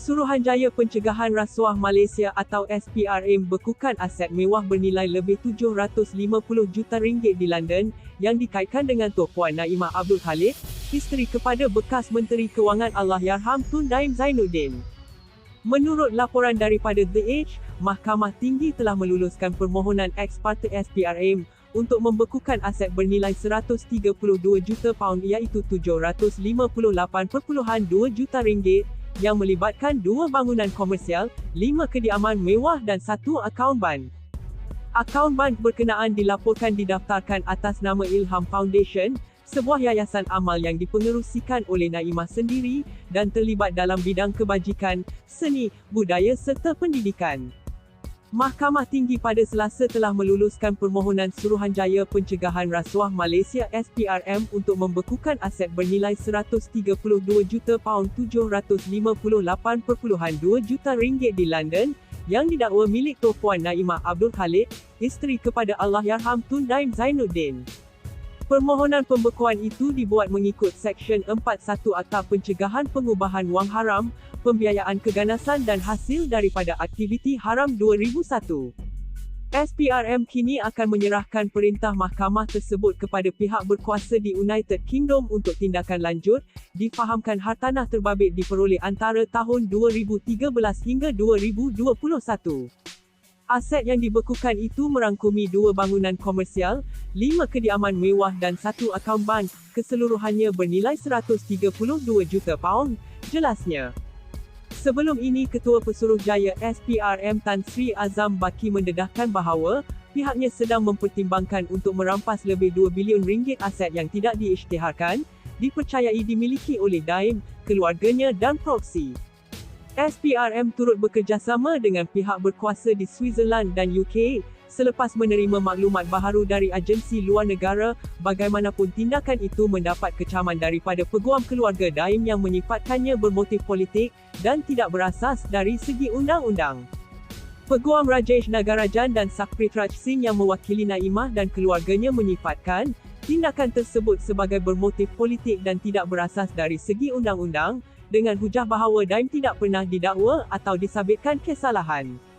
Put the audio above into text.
Suruhanjaya Pencegahan Rasuah Malaysia atau SPRM bekukan aset mewah bernilai lebih 750 juta ringgit di London yang dikaitkan dengan Tok Puan Naimah Abdul Khalid, isteri kepada bekas Menteri Kewangan Allahyarham Tun Daim Zainuddin. Menurut laporan daripada The Age, Mahkamah Tinggi telah meluluskan permohonan ex parte SPRM untuk membekukan aset bernilai 132 juta pound iaitu 758.2 juta ringgit yang melibatkan dua bangunan komersial, lima kediaman mewah dan satu akaun bank. Akaun bank berkenaan dilaporkan didaftarkan atas nama Ilham Foundation, sebuah yayasan amal yang dipengerusikan oleh Naimah sendiri dan terlibat dalam bidang kebajikan, seni, budaya serta pendidikan. Mahkamah Tinggi pada Selasa telah meluluskan permohonan Suruhanjaya Pencegahan Rasuah Malaysia SPRM untuk membekukan aset bernilai 132 juta pound 758.2 juta ringgit di London yang didakwa milik Tok Puan Naimah Abdul Khalid, isteri kepada Allahyarham Tun Daim Zainuddin. Permohonan pembekuan itu dibuat mengikut Seksyen 41 Akta Pencegahan Pengubahan Wang Haram, Pembiayaan Keganasan dan Hasil daripada Aktiviti Haram 2001. SPRM kini akan menyerahkan perintah mahkamah tersebut kepada pihak berkuasa di United Kingdom untuk tindakan lanjut, difahamkan hartanah terbabit diperoleh antara tahun 2013 hingga 2021. Aset yang dibekukan itu merangkumi dua bangunan komersial, lima kediaman mewah dan satu akaun bank, keseluruhannya bernilai 132 juta pound, jelasnya. Sebelum ini Ketua Pesuruhjaya SPRM Tan Sri Azam Baki mendedahkan bahawa, pihaknya sedang mempertimbangkan untuk merampas lebih 2 bilion ringgit aset yang tidak diisytiharkan, dipercayai dimiliki oleh Daim, keluarganya dan proksi. SPRM turut bekerjasama dengan pihak berkuasa di Switzerland dan UK, selepas menerima maklumat baharu dari agensi luar negara, bagaimanapun tindakan itu mendapat kecaman daripada peguam keluarga Daim yang menyifatkannya bermotif politik, dan tidak berasas dari segi undang-undang. Peguam Rajesh Nagarajan dan Sakritraj Singh yang mewakili Naimah dan keluarganya menyifatkan, tindakan tersebut sebagai bermotif politik dan tidak berasas dari segi undang-undang, dengan hujah bahawa Daim tidak pernah didakwa atau disabitkan kesalahan.